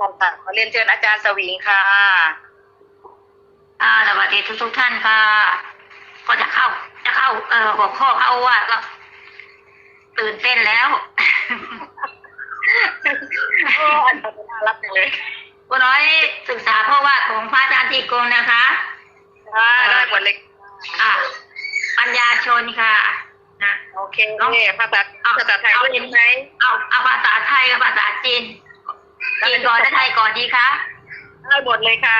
กันค่ะขอเรียนเชิญอาจารย์สวิงค่ะอ่าสวัสดีทุกทุกๆท่านค่ะ ก็จะเข้า จะเข้า เอ่อหัวข้อเข้าว่าก็ตื่นเต้นแล้วโอ้อาจารย์น่ารักจังเลยกูน้อยศึกษาข้อวาดของพระอาจารย์ทีกงนะคะค่ะได้หมดเลยอ่าปัญญาชนค่ะนะโอเคภาษาภาษาไทยด้วยไหมเอาเอาภาษาไทยกับภาษาจีน จีนก่อนหรือไทยก่อนดีคะได้หมดเลยค่ะ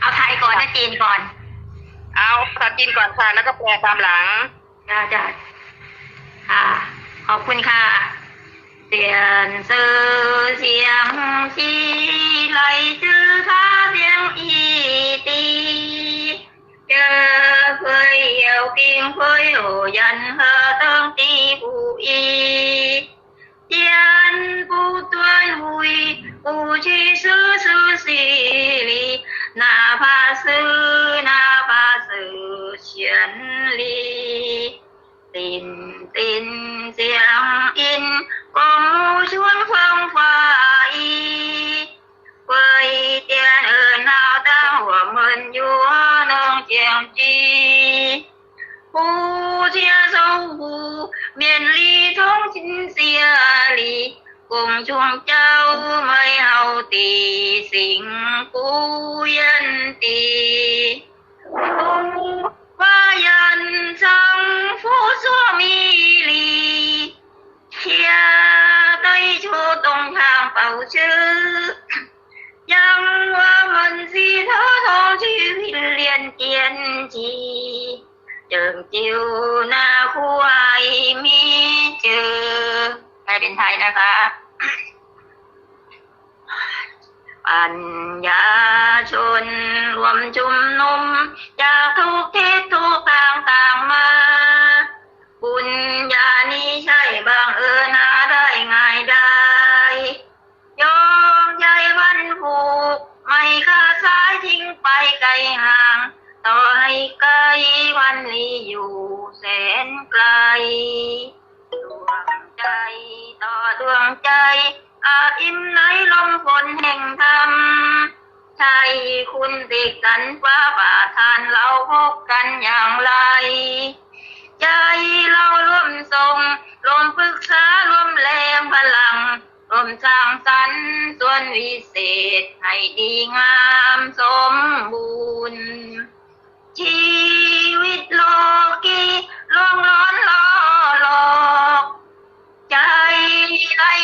เอาไทยก่อนหรือจีนก่อน เอาภาษาจีนก่อนค่ะแล้วก็แปลตามหลังจ้าจ้าค่ะ ขอบคุณค่ะเสียนซื้อเสียงชีไหลจื้อท่าเสียงอีตีเจอเคยเหี่ยวกิ่งเคยโหยันเฮอต้องตีผู้อี ยผู้ชีซื้อซื้อสีลีหน้าผาซื้อหน้าผาซื้อเฉียนลีตินตินเสียงอินกงชวนฟัง cùng chuông cháu mới hầu tỳ xỉn cú nhân tỳ cùng ba nhân sang phú số mi lì chia tây chu tông hàng bảo chư yang hoa mần di thơ thô chi hình liền tiền chi trường chiều na khu ai mi chư ได้เป็นไทยนะคะ ปัญญาชนรวมชุมนุมจากทุกทิศทุกทางต่างมา บุญญานี้ใช่บางเอิญหาได้ง่ายได้ยอมใจวันผูก ไม่ขาดสายทิ้งไปไกลห่าง ต่อให้ไกลวันนี้อยู่แสนไกล วงใจ อาอิ่มในลมฝนแห่งธรรมใช่คุณติกันฟ้าป่าทานเราพบกันอย่างไร ใจเราร่วมส่งรวมปรึกษารวมแรงพลังรวมสร้างสรรค์ส่วนวิเศษให้ดีงามสมบูรณ์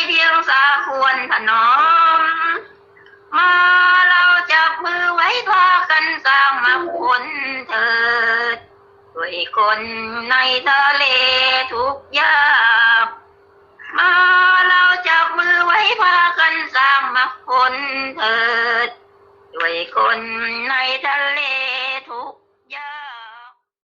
เพียงสาควรถนอม มาเราจับมือไว้พากันสร้างมาผลเถิดด้วยคนในทะเลทุกยากมาเราจับมือไว้พากันสร้างมาผลเถิดด้วยคนในทะเล